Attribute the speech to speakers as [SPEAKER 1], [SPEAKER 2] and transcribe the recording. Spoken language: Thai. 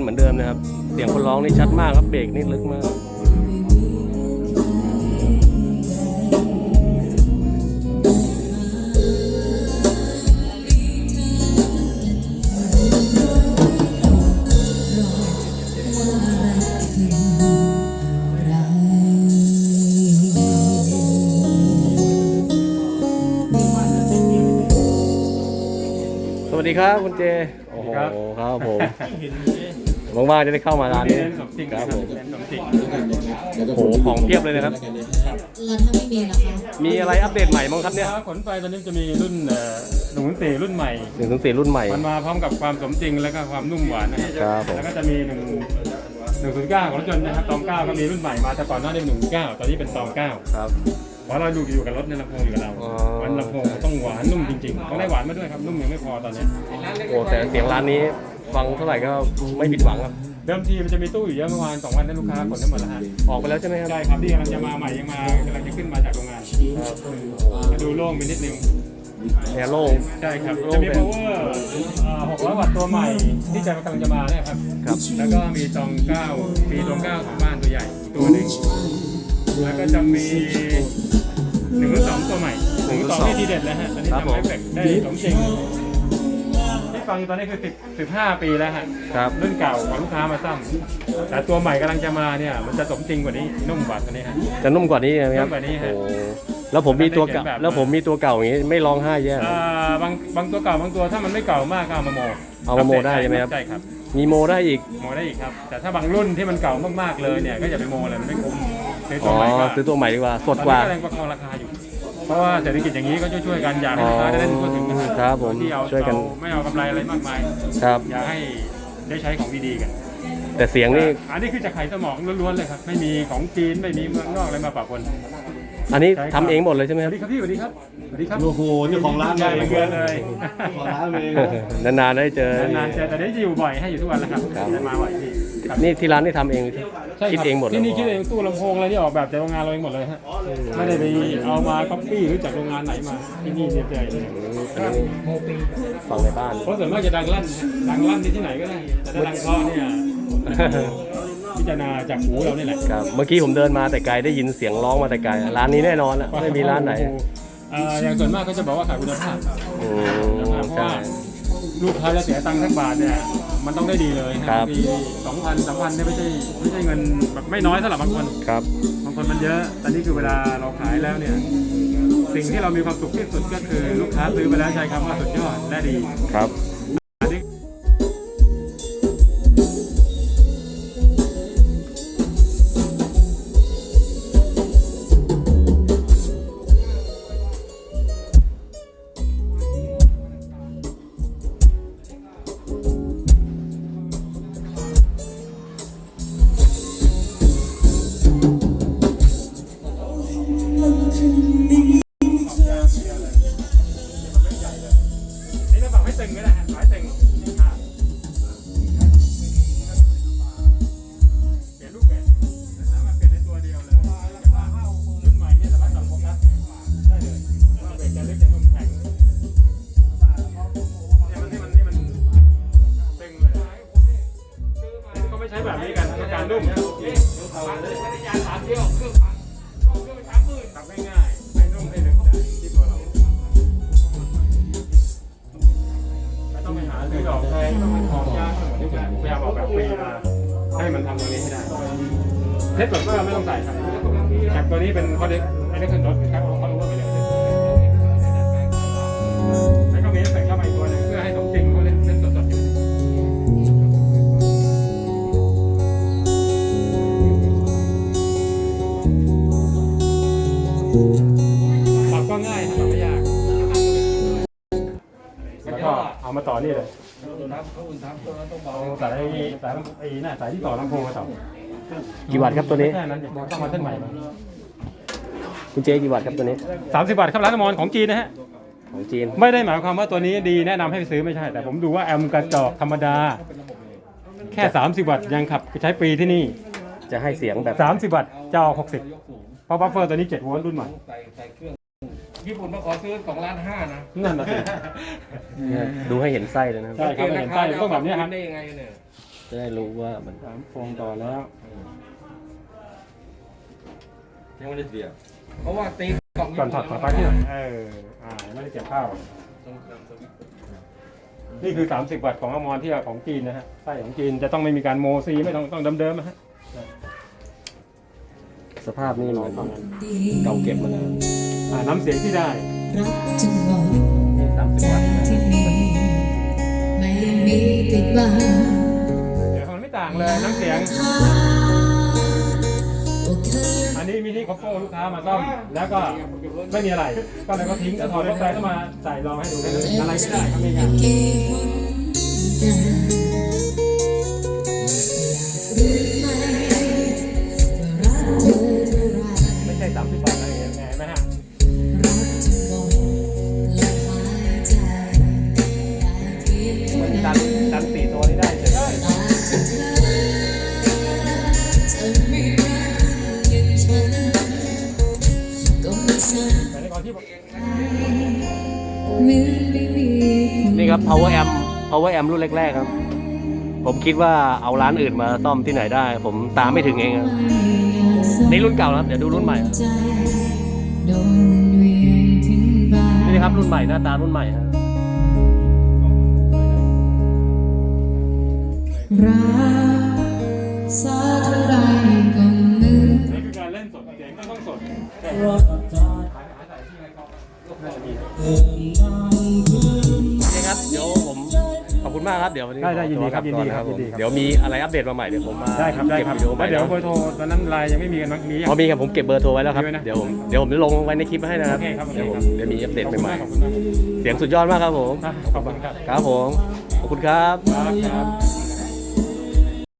[SPEAKER 1] เหมือนเดิมนะครับ เสียงคนร้องนี่ชัดมากครับ เบรกนี่ลึกมาก ดีครับคุณเจ โอ้โห
[SPEAKER 2] ครับ
[SPEAKER 1] ครับผมว่างๆจะได้เข้ามาร้านนี้
[SPEAKER 2] เน้นสมจริง
[SPEAKER 1] ครับผม
[SPEAKER 2] เน้นสมจริง
[SPEAKER 1] โอ้โหของเพียบเลยนะครับ
[SPEAKER 3] แล้วถ้าไม่มีล่ะคะ
[SPEAKER 1] มีอะไรอัปเดตใหม่บ้างครับเนี่ย
[SPEAKER 2] ขนไฟตอนนี้จะมีรุ่นหนุ่มสี่รุ่นใหม่
[SPEAKER 1] หนึ่งถึงสี่รุ่นใหม่
[SPEAKER 2] มันมาพร้อมกับความสมจริงแล้วก็ความนุ่มหวานนะครับ
[SPEAKER 1] ครับผม
[SPEAKER 2] แล้วก็จะมีหนึ่งหนึ่งศูนย์เก้าของรถยนต์นะครับตองเก้าก็มีรุ่นใหม่มาแต่ก่อนหน้านี้หนึ่งเก้าตอนนี้เป็นตองเก้า
[SPEAKER 1] ครับ
[SPEAKER 2] เพราะเราดูอยู่กับรถในลำโพงอยู่กับเรา
[SPEAKER 1] อ๋อ
[SPEAKER 2] มันลำโพงต้องหวานนุ่มจริงๆต้องได้หวานมาด้วยครับนุ่มยังไม่พอตอนนี้
[SPEAKER 1] โอ้แต่เสียงร้านนี้ฟังเท่าไหร่ก็ไม่ผิดหวังครับ
[SPEAKER 2] เดิมทีมันจะมีตู้อยู่เยอะเมื่อวานสองวันนั้นลูกค้าขนได้หมดแล้วฮะ
[SPEAKER 1] ออกไปแล้วใช่ไหมครับ
[SPEAKER 2] ใช่ครับที่กำลังจะมาใหม่ยังมากำลังจะขึ้นมาจากโรงงานมาดูโล่งไปนิดนึง
[SPEAKER 1] แอร์โล่ง
[SPEAKER 2] ใช่ครับ
[SPEAKER 1] โล่
[SPEAKER 2] จะ
[SPEAKER 1] ง
[SPEAKER 2] มี
[SPEAKER 1] เป็น
[SPEAKER 2] power เอ่อ600 วัตต์ตัวใหม่ที่จะกำลังจะมาเนี่ยครับ
[SPEAKER 1] ครับ
[SPEAKER 2] แล้วก็มีตองเก้ามีตองเก้าของบ้านตัวใหญ่ตัวหนึ่งแล้วก็จะมี หม่หนึ่งหรือสองที่ทีเด็ดแล้วฮะตอนนี้
[SPEAKER 1] ครับ
[SPEAKER 2] ทำ
[SPEAKER 1] ผม
[SPEAKER 2] เอฟเฟกต์ได้สมจริงที่ฟังตอนนี้คือ10 15 ปีแล้วฮะ
[SPEAKER 1] ครับ
[SPEAKER 2] รุ่นเก่าของลูกค้ามาซ้ำแต่ตัวใหม่กำลังจะมาเนี่ยมันจะสมจริงกว่านี้นุ่มกว่าตัวนี้ฮะ
[SPEAKER 1] จะนุ่มกว่านี้ไหมครับ
[SPEAKER 2] นุ่มกว่านี้ฮะ
[SPEAKER 1] โอ้แล้วผมมีตัวเก่า
[SPEAKER 2] ได้เขียนแบบ
[SPEAKER 1] แล้วผมมีตัวเก่าอย่างนี้ไม่ร้องไห้แย่เหรอ
[SPEAKER 2] อ่าบางบางตัวเก่าบางตัวถ้ามันไม่เก่ามากก็เอามาโม
[SPEAKER 1] เอามาโมได้ใช่ไหมครับ
[SPEAKER 2] ใช่ครับ
[SPEAKER 1] มีโมได้อีก
[SPEAKER 2] โมได้อีกครับ แต่ถ้าบางรุ่นที่มันเก่ามากๆเลยเนี่ยก็อย่าไปโมเลยมันไม่คุ้มซื้อตั
[SPEAKER 1] อ๋
[SPEAKER 2] ว
[SPEAKER 1] อ
[SPEAKER 2] ใหม่ก็
[SPEAKER 1] ซื้อตัวใหม่ดีกว่าส
[SPEAKER 2] ตอ
[SPEAKER 1] ด
[SPEAKER 2] น
[SPEAKER 1] กว่า
[SPEAKER 2] นี้ก็แรงประคองราคาอยู่ เพราะว่าเศรษฐกิจอย่างนี้ก็ช่วยๆกันอยากให้ลูกค้าได้เล่นทั่วถึงนะฮะ
[SPEAKER 1] ครับผม
[SPEAKER 2] ที่เอา
[SPEAKER 1] ช่วยกัน
[SPEAKER 2] เอาไม่เอากำไรอะไรมากมาย
[SPEAKER 1] ครับ
[SPEAKER 2] อยากให้ได้ใช้ของดีๆกัน
[SPEAKER 1] แต่เสียงนี่
[SPEAKER 2] อันนี้คือจากไข่สมองล้วนๆเลยครับ ไม่มีของจีนไม่มีเมืองนอกอะไรมาปะปน
[SPEAKER 1] อันนี้
[SPEAKER 2] ใช่ครับ
[SPEAKER 1] ทำเองหมดเลยใช่ไหม
[SPEAKER 2] ส
[SPEAKER 1] ค
[SPEAKER 2] วั
[SPEAKER 1] รับ
[SPEAKER 2] สดีครับพี่สวัสดีครับสวัสดีครับ
[SPEAKER 4] โอ้โหเจ้าของร้าน
[SPEAKER 2] ใหญ่
[SPEAKER 4] เลย
[SPEAKER 2] เกินเลย
[SPEAKER 4] ของร้านเอง
[SPEAKER 1] นานๆได้เจอ
[SPEAKER 2] นานๆเจอแต่ได้อยู่บ่อยให้อยู่ทุกวันแล้วครับ
[SPEAKER 1] ครับ
[SPEAKER 2] ได้มาบ่อยพี่ครับ
[SPEAKER 1] นี่ที่ร้านนี่ทำเอง
[SPEAKER 2] ใช่รับ
[SPEAKER 1] คิดเองหมดเลย
[SPEAKER 2] ที่นี่คิดเองตู้ลำโพงอะไรที่ออกแบบจากโรงงานเราเองหมดเลยฮะไม่ได้ไปเอามาคัปปี้หรือจากโรงงานไหนมาที่นี่เนี่ยใจเลย
[SPEAKER 1] ฟังในบ้าน
[SPEAKER 2] เพราะส่วนมากจะดังลั่นฮะดังลั่นที่ที่ไหนก็ได้แต่ถ้าดังเพราะเนี่ยพิจารณาจากหูเรานี่แหละ
[SPEAKER 1] ครับเมื่อกี้ผมเดินมาแต่ไกลได้ยินเสียงร้องมาแต่ไกลร้านนี้แน่นอนอะไม่มีร้านไหน
[SPEAKER 2] เอ่ออย่างส่วนมากก็จะบอกว่าขายคุณภาพ
[SPEAKER 1] อื
[SPEAKER 2] คุณ
[SPEAKER 1] ม
[SPEAKER 2] ภาพเพราะ
[SPEAKER 1] ใช่
[SPEAKER 2] ว่า ลูกค้าจะเสียตังค์ทั้งบาทเนี่ยมันต้องได้ดีเลยฮะ
[SPEAKER 1] ครับ
[SPEAKER 2] ปีสองพันสามพันเนี่ยไม่ใช่ไม่ใช่เงินแบบไม่น้อยสำหรับบางคน
[SPEAKER 1] ครับ
[SPEAKER 2] บางคนมันเยอะแต่นี่คือเวลาเราขายแล้วเนี่ยสิ่งที่เรามีความสุขที่สุดก็คือลูกค้าซื้อไปแล้วใช้คำว่าสุดยอดและดี
[SPEAKER 1] ครับ
[SPEAKER 2] ไม่ตึงก็ได้ฮะขายตึง เทปแบบก็ไม่ต้องใส่ครับแคปตัวนี้เป็นเขาเรียกไอ้นี่คือรถครับเขารู้ว่าเป็นอะไรแล้วก็มีเอฟเฟกต์เข้ามาอีกตัวหนึงเพื่อให้สมจริงเขาเล่นเล่นสดๆอยู่ปรับก็ง่ายครับไม่ยาก แล้วก็เอามาต่อนี่เลยเอาสายสายไอ้น่ะสายที่ต่อลำโพงมาต่อ
[SPEAKER 1] กี่วัตต์ครับตัวนี้
[SPEAKER 2] แค่นั้นเองต้องมาเส้นใหม่มา
[SPEAKER 1] คุณเจกี่วัตต์ครับตัวนี้
[SPEAKER 2] สามสิบบาทครับร้านอมรของจีนนะฮะ
[SPEAKER 1] ของจีน
[SPEAKER 2] ไม่ได้หมายความว่าตัวนี้ดีแนะนำให้ไปซื้อไม่ใช่ แต่ผมดูว่าแอมกระจอกธรรมดา แค่ 30วัตต์ยังขับใช้ฟรีที่นี่
[SPEAKER 1] จะให้เสียงแบบ
[SPEAKER 2] 30วัตต์จะเอา60 เพราะบัฟเฟอร์ตัวนี้7โวลต์รุ่นใหม่
[SPEAKER 4] ญี่ปุ่นมาขอซื้อของร้านห้านะ
[SPEAKER 2] นั่นน่ะสิ
[SPEAKER 1] ดูให้เห็นไส้เลยนะ
[SPEAKER 2] ใช่ครับไม่เห็นไส้ต้องแบบนี้ครับ
[SPEAKER 4] ได้ยังไงเนี่ย
[SPEAKER 1] จะได้รู้ว่ามัน
[SPEAKER 2] สามโฟงต่อแล้ว
[SPEAKER 4] ยังไม่ได้เสียบเพราะว่าตีกล่อง
[SPEAKER 2] ก่อนถอดถอดปลั๊กที่หน่อยเอออ่าไม่ได้เก็บข้าว นี่คือ 30 วัตต์ของอมรที่ของจีนนะฮะไส้ของจีนจะต้องไม่มีการโมซีไม่ต้องต้องเดิมๆนะฮะ
[SPEAKER 1] สภาพนี่มันเก่าเก็บมานาน
[SPEAKER 2] อ่าน้ำเสียงที่ได้
[SPEAKER 3] รักจึงบอก
[SPEAKER 1] นี่สามสิบวัตต์
[SPEAKER 3] ที่มีไม่มีปิดบัง
[SPEAKER 2] เอย่างเลยน้ำเสียง อันนี้มินิคอปโป้ลูกค้ามาซ่อมแล้วก็ไม่มีอะไร ก็เลยก็ทิ้งก็ถอดรถไฟเข้ามาใส่ลองให้ดูได้เลยอะไรก็ได้ครับไม่ยาก
[SPEAKER 3] เกหนกั นี่ค
[SPEAKER 1] รับ power amp power amp รุ่นแรกๆครับ ผมคิดว่าเอาร้านอื่นมาซ่อมที่ไหนได้ ผมตามไม่ถึงเองครับนี่รุ่นเก่าแล้วเดี๋ยวดูรุ่นใหม่
[SPEAKER 3] นี่
[SPEAKER 1] ครับรุ่นใหม่หน้าตารุ่นใหม่ครับ
[SPEAKER 3] รักสาเท่าไรก็
[SPEAKER 2] น่าจะมี
[SPEAKER 1] นี่ครับเดี๋ยวผมขอบคุณมากครับเดี๋ยววันนี้
[SPEAKER 2] ได้ได้ยินดีครับ
[SPEAKER 1] ขอตัว
[SPEAKER 2] ยินดีครับ
[SPEAKER 1] ผม
[SPEAKER 2] ยินดีครับ
[SPEAKER 1] เดี๋ยวมีอะไรอัปเดตมาใหม่เดี๋ยวผมมา
[SPEAKER 2] ได้ครับได้ครับ
[SPEAKER 1] เก็บวิดีโอใหม่
[SPEAKER 2] แล้วเดี๋ยว
[SPEAKER 1] นะ
[SPEAKER 2] เบอร์โทรตอนนั้นไลน์ยังไม่มีกันมั้งมียัง
[SPEAKER 1] พอมีครับผมเก็บเบอร์โทรไว้แล้วครับ
[SPEAKER 2] มีไว้นะ
[SPEAKER 1] เดี๋ยวผมเดี๋ยวผมจะลงไว้ในคลิปให้นะครับ
[SPEAKER 2] โอเคครับโอเค
[SPEAKER 1] เดี๋ยวผม
[SPEAKER 2] ครับ
[SPEAKER 1] เดี๋ยวมีอัปเดตใหม่
[SPEAKER 2] ขอบคุณมาก
[SPEAKER 1] ๆเสียงสุดยอดมากครับผม
[SPEAKER 2] ขอบคุณครับ
[SPEAKER 1] ครับผม ขอบคุณครับ
[SPEAKER 2] ครับครับ